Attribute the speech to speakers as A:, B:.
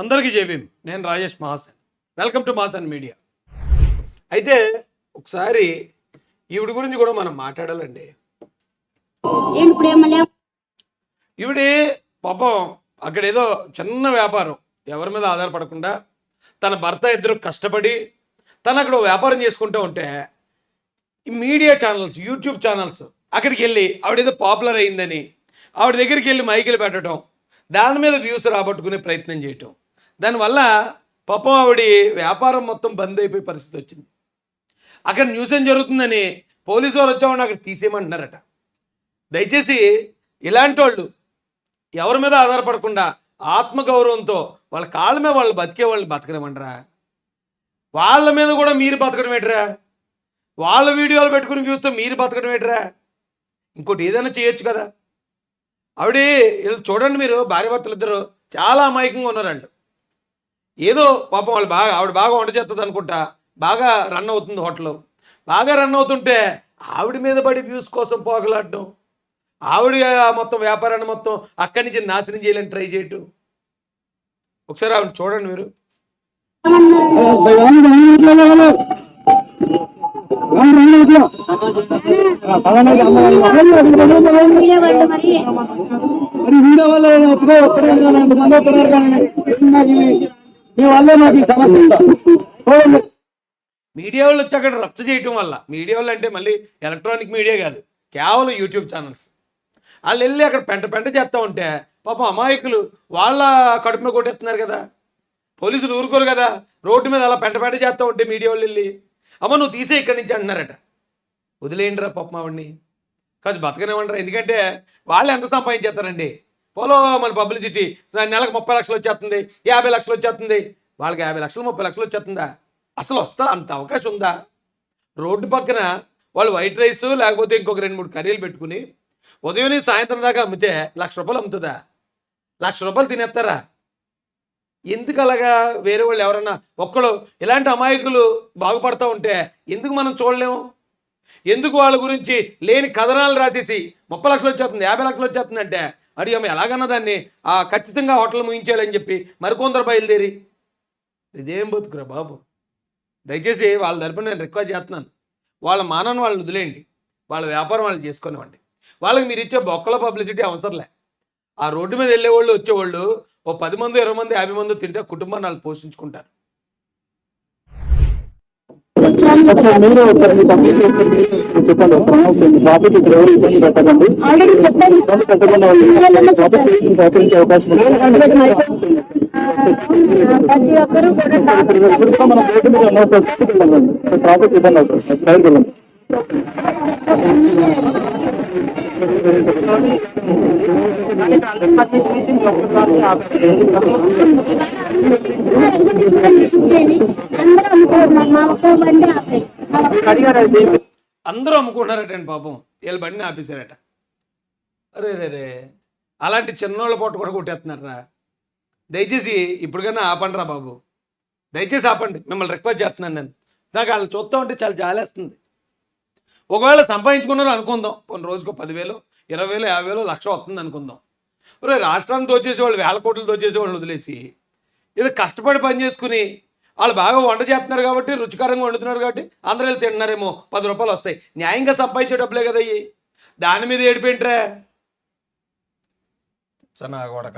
A: అందరికీ జేబీం నేను Rajesh Mahasan. Welcome to Mahasan media అయితే ఒకసారి ఈవిడ గురించి కూడా మనం మాట్లాడాలండి. ఈవిడే పాపం అక్కడ ఏదో చిన్న వ్యాపారం. ఎవరి మీద ఆధారపడకుండా తన భర్త ఇద్దరు కష్టపడి తను అక్కడ వ్యాపారం చేసుకుంటూ ఉంటే ఈ మీడియా ఛానల్స్ యూట్యూబ్ ఛానల్స్ అక్కడికి వెళ్ళి ఆవిడేదో పాపులర్ అయిందని ఆవిడ దగ్గరికి వెళ్ళి మైకులు పెట్టడం దాని మీద వ్యూస్ రాబట్టుకునే ప్రయత్నం చేయటం. దానివల్ల పాపం ఆవిడ వ్యాపారం మొత్తం బంద్ అయిపోయే పరిస్థితి వచ్చింది. అక్కడ న్యూస్ ఏం జరుగుతుందని పోలీసు వారు వచ్చామని అక్కడ తీసేయమంటున్నారట. దయచేసి ఇలాంటి వాళ్ళు ఎవరి మీద ఆధారపడకుండా ఆత్మగౌరవంతో వాళ్ళ కాళ్ళ మీద వాళ్ళు బతికే వాళ్ళని బతకనివ్వండిరా. వాళ్ళ మీద కూడా మీరు బతకడం ఏంటరా? వాళ్ళ వీడియోలు పెట్టుకుని చూస్తే మీరు బతకడం ఏంటరా? ఇంకోటి ఏదైనా చేయొచ్చు కదా. ఆవిడ వీళ్ళు చూడండి మీరు భార్య భర్తలు ఇద్దరు చాలా అమాయకంగా ఉన్నారు వాళ్ళు ఏదో పాపం వాళ్ళు బాగా ఆవిడ బాగా వంట చేస్తుంది అనుకుంటా బాగా రన్ అవుతుంది హోటల్. బాగా రన్ అవుతుంటే ఆవిడ మీద పడి వ్యూస్ కోసం పోగలాడడం. ఆవిడ మొత్తం వ్యాపారాన్ని మొత్తం అక్కడి నుంచి నాశనం చేయాలని ట్రై చేయటం. ఒకసారి ఆవిడ చూడండి మీరు.
B: మరి
C: మరి వల్ల నాకు సమస్య
A: మీడియా వాళ్ళు వచ్చి అక్కడ రచ్చ చేయటం వల్ల. మీడియా వాళ్ళు అంటే మళ్ళీ ఎలక్ట్రానిక్ మీడియా కాదు. కేవలం యూట్యూబ్ ఛానల్స్. వాళ్ళు వెళ్ళి అక్కడ పెంట పెంట చేస్తూ ఉంటే పాపం అమాయకులు వాళ్ళ కడుపున కొట్టేస్తున్నారు కదా. పోలీసులు ఊరుకోరు కదా. రోడ్డు మీద అలా పెంట పెంట చేస్తూ ఉంటే మీడియా వాళ్ళు వెళ్ళి అమ్మ నువ్వు తీసే ఇక్కడి నుంచి అంటున్నారట. వదిలేయండిరా పాపం ఆవిడ్ని. కాదు బతకనివ్వండిరా. ఎందుకంటే వాళ్ళు ఎంత సంపాదించేస్తారండి? పోలో మన పబ్లిసిటీ. నెలకు ముప్పై లక్షలు వచ్చేస్తుంది. యాభై లక్షలు వచ్చేస్తుంది. వాళ్ళకి యాభై లక్షలు ముప్పై లక్షలు వచ్చేస్తుందా? అసలు వస్తా అంత అవకాశం ఉందా? రోడ్డు పక్కన వాళ్ళు వైట్ రైస్ లేకపోతే ఇంకొక రెండు మూడు కర్రీలు పెట్టుకుని ఉదయం నుంచి సాయంత్రం దాకా అమ్మితే లక్ష రూపాయలు అమ్ముతుందా? లక్ష రూపాయలు తినేస్తారా? ఎందుకు అలాగా? వేరే వాళ్ళు ఎవరన్నా ఒక్కడు ఇలాంటి అమాయకులు బాగుపడతా ఉంటే ఎందుకు మనం చూడలేము? ఎందుకు వాళ్ళ గురించి లేని కథనాలు రాసేసి ముప్పై లక్షలు వచ్చేస్తుంది యాభై లక్షలు వచ్చేస్తుంది అంటే అడి ఆమె ఎలాగన్నా దాన్ని ఆ ఖచ్చితంగా హోటల్ ముయించాలని చెప్పి మరికొందరు బయలుదేరి. ఇదేం బతుకురా బాబు? దయచేసి వాళ్ళ తరపున నేను రిక్వెస్ట్ చేస్తున్నాను. వాళ్ళ మానని వాళ్ళని వదిలేయండి. వాళ్ళ వ్యాపారం వాళ్ళు చేసుకునేవ్వండి. వాళ్ళకి మీరు ఇచ్చే బొక్కల పబ్లిసిటీ అవసరంలే. ఆ రోడ్డు మీద వెళ్ళేవాళ్ళు వచ్చేవాళ్ళు ఓ పది మంది ఇరవై మంది యాభై మంది తింటే కుటుంబాన్ని వాళ్ళు పోషించుకుంటారు.
C: ఒకసారి మీరు చెప్పండి. ట్రాఫిక్ ఇక్కడ ఎవరు ఇబ్బంది పెట్టకండి. ఇబ్బంది పెట్టకుండా వాళ్ళు ట్రాఫిక్ సహకరించే అవకాశం.
B: ప్రతి ఒక్కరు కూడా
C: మనం మీద ఇబ్బంది అవుతుంది వెళ్ళండి.
B: అందరూ అమ్ముకుంటున్నారు
A: అందరూ అమ్ముకుంటున్నారటండి పాపం. వీళ్ళ బండిని ఆపేశారట. అరే రే రే. అలాంటి చిన్నోళ్ళ పొట్ట కూడా కొట్టేస్తున్నారా దయచేసి ఇప్పటికైనా ఆపండి రా బాబు. దయచేసి ఆపండి. మిమ్మల్ని రిక్వెస్ట్ చేస్తున్నాను నేను. నాకు వాళ్ళు చూస్తూ ఉంటే చాలా జాలేస్తుంది. ఒకవేళ సంపాదించుకున్నారు అనుకుందాం. కొన్ని రోజుకు పదివేలు ఇరవై వేలు యాభై వేలు లక్ష వస్తుంది అనుకుందాం. రే రాష్ట్రాన్ని దోచేసే వాళ్ళు వేల కోట్లు చేసేవాళ్ళు వదిలేసి ఇది కష్టపడి పని చేసుకుని వాళ్ళు బాగా వంట చేస్తున్నారు కాబట్టి రుచికరంగా వండుతున్నారు కాబట్టి అందరూ వెళ్ళి తింటున్నారేమో. పది రూపాయలు వస్తాయి. న్యాయంగా సంపాదించే డబ్బులే కదా అయ్యి దాని మీద ఏడిపోయింట్రా సన్నా కూడా